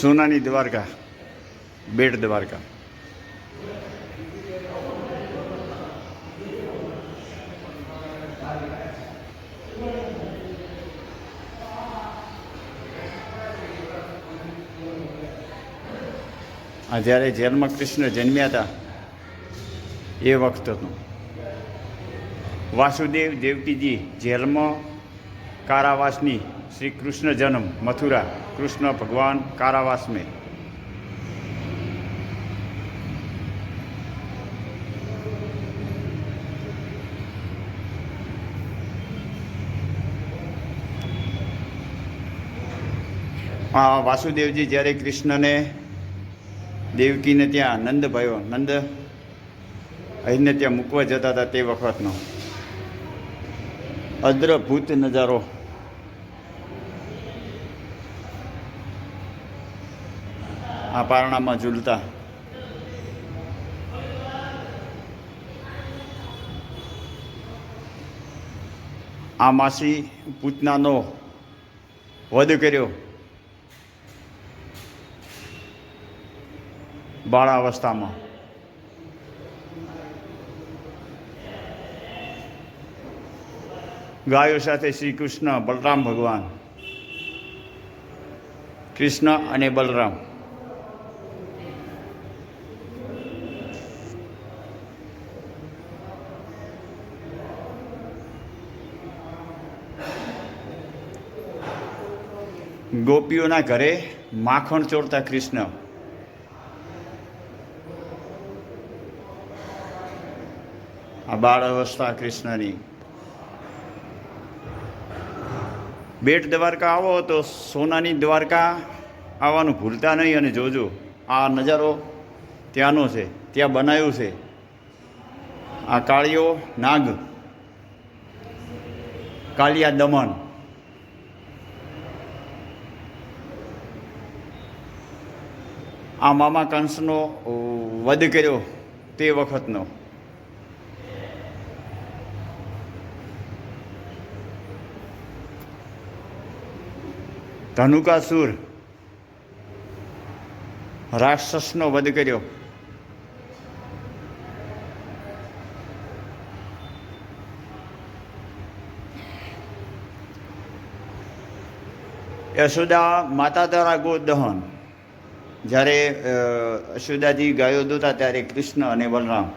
સોનાની દ્વારકા, બેટ દ્વારકા. આ જ્યારે જેલમાં કૃષ્ણ જન્મ્યા હતા, એ વખતનું. વાસુદેવ દેવકીજી જેલમાં કારાવાસની શ્રી કૃષ્ણ જન્મ, મથુરા. કૃષ્ણ ભગવાન કારાવાસ में વાસુદેવજી જ્યારે કૃષ્ણને દેવકીને ત્યાં નંદ ભયો, નંદ અહીંને ત્યાં મૂકવા જતા હતા તે વખતનો. અદ્રભૂત નજારો. આ પારણામાં ઝૂલતા. આ માસી પૂતનાનો વધ કર્યો. બાળાવસ્થામાં. ગાયો સાથે શ્રી કૃષ્ણ, બલરામ ભગવાન. કૃષ્ણ અને બલરામ. ગોપીઓના ઘરે માખણ ચોરતા કૃષ્ણ. આ બાળ અવસ્થા કૃષ્ણની. બેટ દ્વારકા આવો તો સોનાની દ્વારકા આવવાનું ભૂલતા નહીં અને જોજો, આ નજારો ત્યાંનો છે, ત્યાં બનાવ્યું છે. આ કાળીઓ નાગ કાલિયા દમન આ મામા કંસનો વધ કર્યો તે વખતનો. ધનુકાસુર રાક્ષસનો વધ કર્યો. યશોદા માતા દ્વારા ગોદ દહન જ્યારે અશ્વદાજી ગાયો દોતા ત્યારે કૃષ્ણ અને બલરામ